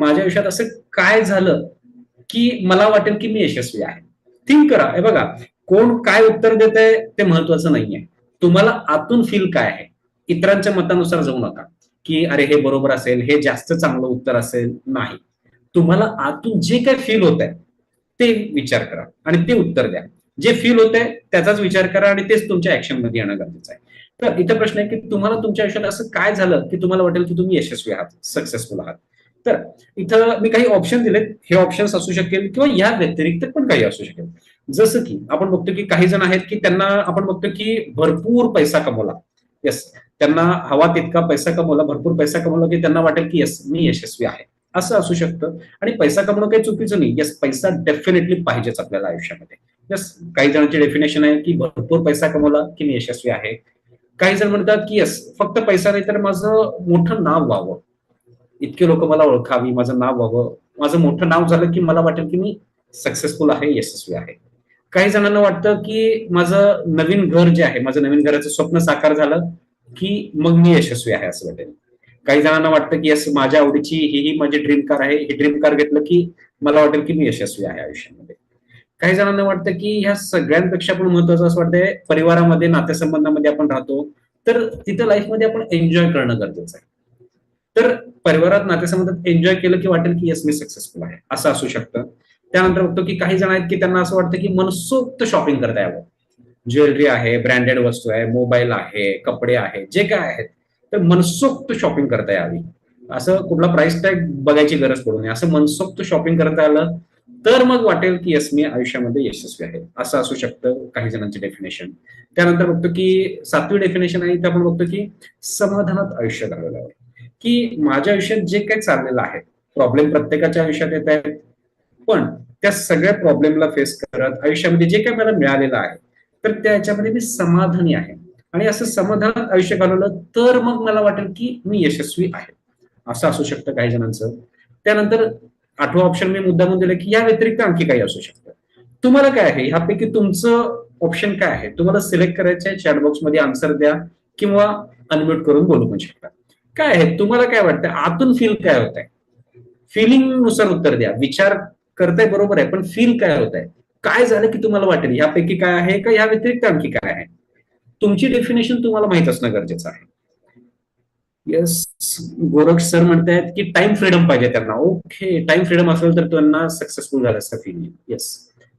माझ्या आयुष्यात असं काय झालं की मला वाटेल की मी यशस्वी आहे. थिंक करा. हे बघा कोण काय उत्तर देत आहे ते महत्वाचं नाहीये. तुम्हाला आतून फील काय आहे? इतरांच्या मतानुसार जाऊ नका. की अरे हे बरोबर असेल हे जास्त चांगलं उत्तर असेल नाही. तुम्हाला आतून जे काय फील होत आहे ते विचार करा आणि ते उत्तर द्या. जे फील होत आहे त्याचाच विचार करा आणि तेच तुमच्या ऍक्शनमध्ये येणं गरजेचं आहे. तर इथं प्रश्न आहे की तुम्हाला तुमच्या आयुष्यात असं काय झालं की तुम्हाला वाटेल की तुम्ही यशस्वी आहात सक्सेसफुल आहात? तर इथं मी काही ऑप्शन दिलेत. हे ऑप्शन्स असू शकेल किंवा या व्यतिरिक्त पण काही असू शकेल. जसं की आपण बघतो की काही जण आहेत की त्यांना आपण बघतो की भरपूर पैसा कमवला. येस त्यांना हवा तितका पैसा कमवला भरपूर पैसा कमवला की त्यांना वाटेल की येस मी यशस्वी आहे. असं असू शकतं. आणि पैसा कमवणं काही चुकीचं नाही. येस पैसा डेफिनेटली पाहिजेच आपल्याला आयुष्यामध्ये. येस काही जणांची डेफिनेशन आहे की भरपूर पैसा कमवला की मी यशस्वी आहे. काही जण म्हणतात की येस फक्त पैसा नाही तर माझं मोठं नाव व्हावं. इतके लोक मला ओळखावी माझं नाव व्हावं. माझं मोठं नाव झालं की मला वाटेल की मी सक्सेसफुल आहे यशस्वी आहे. काही जणांना वाटतं की माझं नवीन घर जे आहे माझं नवीन घराचं स्वप्न साकार झालं की मग मी यशस्वी आहे असं वाटेल. काही जणांना वाटतं की यस माझ्या आवडीची ही ही माझी ड्रीम कार आहे. ही ड्रीम कार घेतलं की मला वाटेल की मी यशस्वी आहे आयुष्यामध्ये. काही जणांना वाटतं की ह्या सगळ्यांपेक्षा पण महत्वाचं असं वाटतंय परिवारामध्ये नातेसंबंधामध्ये आपण राहतो तर तिथं लाईफमध्ये आपण एन्जॉय करणं गरजेचं आहे. तर परिवारात नातेसंबंधात एन्जॉय केलं की वाटेल की यस मी सक्सेसफुल आहे. असं असू शकतं. त्यानंतर बघतो की काही जण आहेत की त्यांना असं वाटतं की मनसोक्त शॉपिंग करता यावं. ज्वेलरी आहे ब्रँडेड वस्तू आहे मोबाईल आहे कपडे आहे जे काय आहेत तर मनसोक्त शॉपिंग करता यावी. असं कुठला प्राइस टॅग बघायची गरज पडू नये. असं मनसोक्त शॉपिंग करता आलं तर मग वाटेल की यस मी आयुष्यामध्ये यशस्वी आहे. असं असू शकतं काही जणांचे डेफिनेशन त्यानंतर बघतो की सातवी डेफिनेशन आहे ते आपण बघतो की समाधानात आयुष्य घालवलं. की माझ्या आयुष्यात जे काही चाललेलं आहे प्रॉब्लेम प्रत्येकाच्या आयुष्यात येत आहेत पण त्या सगळ्या प्रॉब्लेमला फेस करत आयुष्यामध्ये जे काही मला मिळालेलं आहे तर त्याच्यामध्ये मी समाधानी आहे. आणि असं समाधान आयुष्य घालवलं तर मग मला वाटेल की मी यशस्वी आहे. असं असू शकतं काही जणांचं. त्यानंतर आठवा ऑप्शन मी मुद्दा म्हणून दिला की या व्यतिरिक्त आणखी काही असू शकतं. तुम्हाला काय आहे? ह्यापैकी तुमचं ऑप्शन काय आहे? तुम्हाला सिलेक्ट करायचं आहे चॅटबॉक्समध्ये आन्सर द्या किंवा अनम्यूट करून बोलू पण शकता. काय आहे? तुम्हाला काय वाटतं? आतून फील काय होत आहे फिलिंगनुसार उत्तर द्या. विचार करताय बरोबर आहे पण फील काय होत आहे काय झालं की तुम्हाला वाटेल? यापैकी काय आहे का? या व्यतिरिक्त आणखी काय आहे? तुमची डेफिनेशन तुम्हाला माहीत असणं गरजेचं आहे. येस गोरख सर म्हणतायत की टाइम फ्रीडम पाहिजे त्यांना. ओके टाइम फ्रीडम असेल तर त्यांना सक्सेसफुल झालं असं फील येईल. येस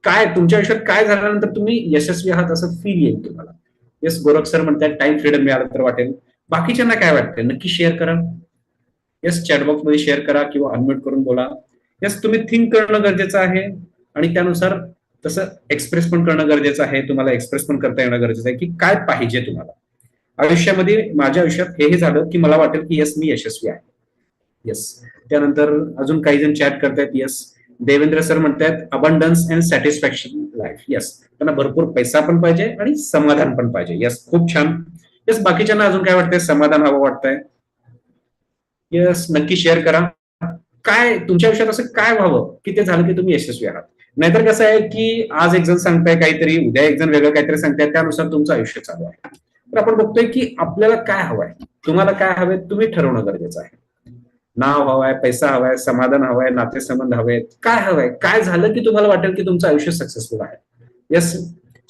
काय? तुमच्या आयुष्यात काय झाल्यानंतर तुम्ही यशस्वी आहात असं फील येईल तुम्हाला. येस गोरख सर म्हणतात टाइम फ्रीडम मिळालं तर वाटेल. बाकीच्यांना काय वाटतंय? नक्की शेअर करा. येस चॅटबॉक्समध्ये शेअर करा किंवा अनम्यूट करून बोला. येस तुम्ही थिंक करणं गरजेचं आहे. आणि त्यानुसार तसं एक्सप्रेस पण करणं गरजेचं आहे. तुम्हाला एक्सप्रेस पण करता येणं गरजेचं आहे की काय पाहिजे तुम्हाला. आयुष्यामध्ये माझ्या आयुष्यात हे हे झालं की मला वाटेल की येस मी यशस्वी आहे. येस त्यानंतर अजून काही जण चॅट करतायत येस देवेंद्र सर म्हणतायत abundance and satisfaction life yes त्यांना भरपूर पैसा पण पाहिजे आणि समाधान पण पाहिजे. येस खूप छान. येस बाकीच्यांना अजून काय वाटतंय? समाधान हवं वाटतंय? येस नक्की शेअर करा. काय तुमच्या आयुष्यात असं काय व्हावं की ते झालं की तुम्ही यशस्वी आहात? नाहीतर कसं आहे की आज एक जण सांगताय काहीतरी उद्या एक जण वेगळं काहीतरी सांगताय त्यानुसार तुमचं आयुष्य चालू आहे. तर आपण बघतोय की आपल्याला काय हवंय तुम्हाला काय हवंय तुम्ही ठरवणं गरजेचं आहे. नाव हवाय पैसा हवाय समाधान हवंय नातेसंबंध हवेत. काय हवंय? काय झालं की तुम्हाला वाटेल की तुमचं आयुष्य सक्सेसफुल आहे? येस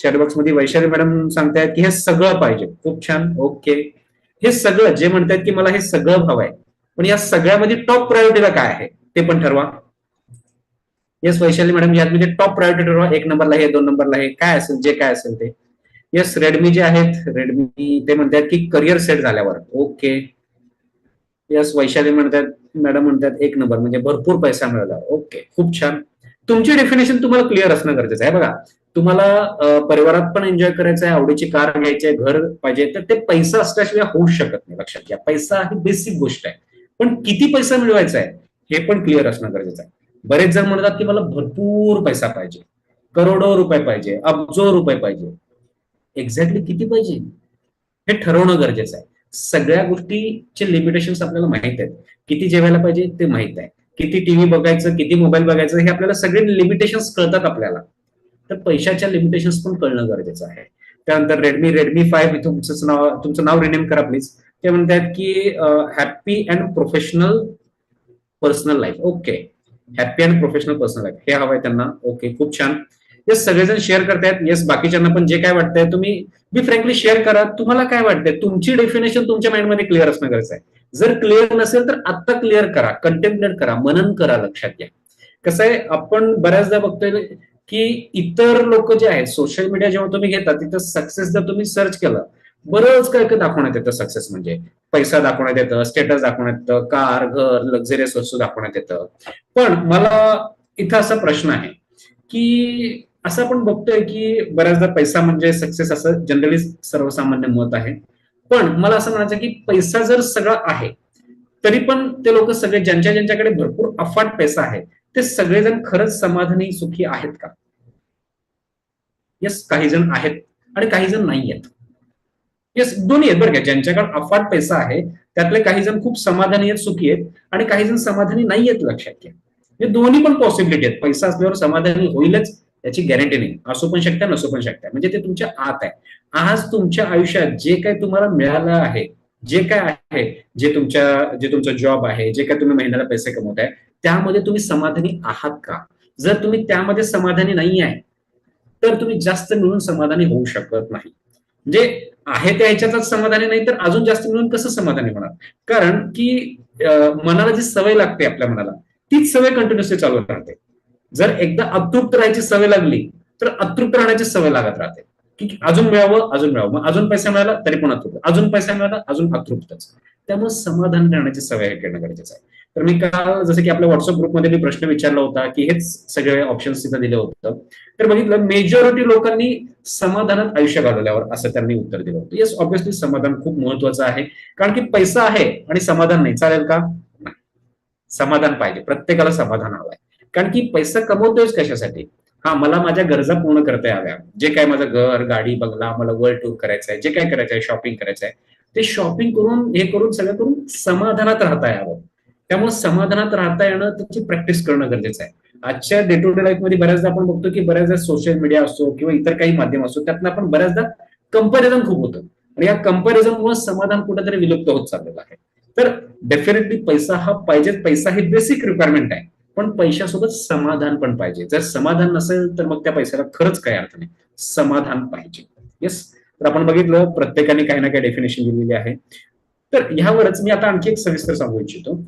चॅटबॉक्समध्ये वैशाली मॅडम सांगतायत की हे सगळं पाहिजे. खूप छान. ओके हे सगळं जे म्हणतायत की मला हे सगळं हवंय पण या सगळ्यामध्ये टॉप प्रायोरिटीला काय आहे? ते पण ठरवा. येस वैशाली मॅडम यामध्ये टॉप प्रायोरिटी ठरवा. एक नंबरला हे दोन नंबरला हे. काय असेल जे काय असेल ते. येस रेडमी जे आहेत रेडमी ते म्हणतात की करिअर सेट झाल्यावर. ओके यस वैशाली म्हणतात मॅडम म्हणतात एक नंबर म्हणजे भरपूर पैसा मिळाला. ओके खूप छान. तुमची डेफिनेशन तुम्हाला क्लिअर असणं गरजेचं आहे. बघा. तुम्हाला परिवारात पण एन्जॉय करायचं आहे आवडीची कार घ्यायची आहे घर पाहिजे तर ते पैसा असल्याशिवाय होऊ शकत नाही लक्षात घ्या. पैसा ही बेसिक गोष्ट आहे. पण किती पैसा मिळवायचा आहे हे पण क्लिअर असणं गरजेचं आहे बरेच जण म्हणतात की मला भरपूर पैसा पाहिजे. करोडो रुपये पाहिजे अब्जो रुपये पाहिजे. एक्झॅक्टली किती पाहिजे? हे ठरवणं गरजेचं आहे सगळ्या गोष्टीचे लिमिटेशन आपल्याला माहीत आहेत. किती जेवायला पाहिजे ते माहीत आहे. किती टीव्ही बघायचं किती मोबाईल बघायचं हे आपल्याला सगळे लिमिटेशन्स कळतात आपल्याला. तर पैशाच्या लिमिटेशन्स पण कळणं गरजेचं आहे. त्यानंतर रेडमी रेडमी फाईव्ह तुमचं नाव तुमचं नाव रिनेम करा प्लीज ते म्हणतात की happy and professional personal life okay happy and professional personal life हे हवंय त्यांना. ओके खूप छान. येस सगळेजण शेअर करतायत. येस बाकीच्यांना पण जे काय वाटतंय तुम्ही बी फ्रँकली शेअर करा. तुम्हाला काय वाटतंय? तुमची डेफिनेशन तुमच्या माइंडमध्ये क्लिअर असणं गरजेचं आहे. जर क्लिअर नसेल तर आत्ता क्लिअर करा. कंटेम्पलेट करा. मनन करा लक्षात घ्या. कसं आहे आपण बऱ्याचदा बघतोय की इतर लोक जे आहेत सोशल मीडिया जेव्हा तुम्ही घेता तिथं सक्सेस जर तुम्ही सर्च केलं बरंच काय काय दाखवण्यात येतं सक्सेस म्हणजे? पैसा दाखवण्यात येतं स्टेटस दाखवण्यात येतं कार घर लक्झरियस वस्तू दाखवण्यात येतं. पण मला इथं असा प्रश्न आहे की असं आपण बघतोय की बऱ्याचदा पैसा म्हणजे सक्सेस असं जनरली सर्वसामान्य मत आहे. पण मला असं म्हणायचं की पैसा जर सगळा आहे तरी पण ते लोक सगळे ज्यांच्या ज्यांच्याकडे भरपूर अफाट पैसा आहे ते सगळेजण खरंच समाधानी सुखी आहेत का? येस काही जण आहेत आणि काही जण नाही आहेत येस दोन्ही आहेत बरं का. ज्यांच्याकडे अफाट पैसा आहे त्यातले काही जण खूप समाधानी आहेत सुखी आहेत आणि काही जण समाधानी नाही आहेत लक्षात घ्या. हे दोन्ही पण पॉसिबिलिटी आहेत. पैसा असल्यावर समाधानी होईलच याची गॅरंटी नाही. असू पण शकता नसू पण शकता. म्हणजे ते तुमच्या आत आहे. आज तुमच्या आयुष्यात जे काही तुम्हाला मिळालं आहे जे काय आहे जे तुमच्या जे तुमचं जॉब आहे जे काय तुम्ही महिन्याला पैसे कमवत आहे त्यामध्ये तुम्ही समाधानी आहात का? जर तुम्ही त्यामध्ये समाधानी नाही आहे तर तुम्ही जास्त मिळून समाधानी होऊ शकत नाही. म्हणजे आहे त्या ह्याच्यातच समाधानी नाही तर अजून जास्त मिळून कसं समाधानी होणार? कारण की मनाला जी सवय लागते आपल्या मनाला तीच सवय कंटिन्युअसली चालू राहते. जर एकदा अतृप्त राहायची सवय लागली तर अतृप्त राहण्याची सवय लागत राहते. की अजून मिळावं अजून मिळावं. मग अजून पैसा मिळाला तरी पण अतृप्त. अजून पैसा मिळाला अजून अतृप्तच. त्यामुळे समाधान करण्याची सवय हे करणं गरजेचं आहे. तर मी काल जसं की आपल्या व्हॉट्सअप ग्रुपमध्ये मी प्रश्न विचारला होता की हेच सगळे ऑप्शन्स तिथं दिले होतं. तर बघितलं मेजॉरिटी लोकांनी समाधानात आयुष्य घालवल्यावर असं त्यांनी उत्तर दिलं होतं. येस ऑब्विसली समाधान खूप महत्वाचं आहे. कारण की पैसा आहे आणि समाधान नाही. चालेल का? समाधान पाहिजे. प्रत्येकाला समाधान हवं आहे. कारण की पैसा कमवतोयच कशासाठी? हा मला माझ्या गरजा पूर्ण करता याव्या. जे काय माझं घर गाडी बंगला मला वर्ल्ड टूर करायचं आहे जे काय करायचं आहे शॉपिंग करायचं आहे ते शॉपिंग करून हे करून सगळं करून समाधानात राहता यावं. त्यामुळे समाधानात राहता येणं त्याची प्रॅक्टिस करणं गरजेचं आहे. आजच्या डे टू डे लाईफमध्ये बऱ्याचदा आपण बघतो की बऱ्याचदा सोशल मीडिया असो किंवा इतर काही माध्यम असो त्यातनं आपण बऱ्याचदा कंपॅरिझन खूप होतं. आणि या कंपॅरिझनमुळे समाधान कुठेतरी विलुप्त होत चाललेलं आहे. तर डेफिनेटली पैसा हा पाहिजेच पैसा ही बेसिक रिक्वायरमेंट आहे. पण पैशासोबत समाधान पण पाहिजे. जर समाधान नसेल तर मग त्या पैशाला खरंच काही अर्थ नाही. समाधान पाहिजे. येस तर आपण बघितलं प्रत्येकाने काही ना काही डेफिनेशन दिलेली आहे. तर ह्यावरच मी आता आणखी एक सविस्तर सांगू इच्छितो.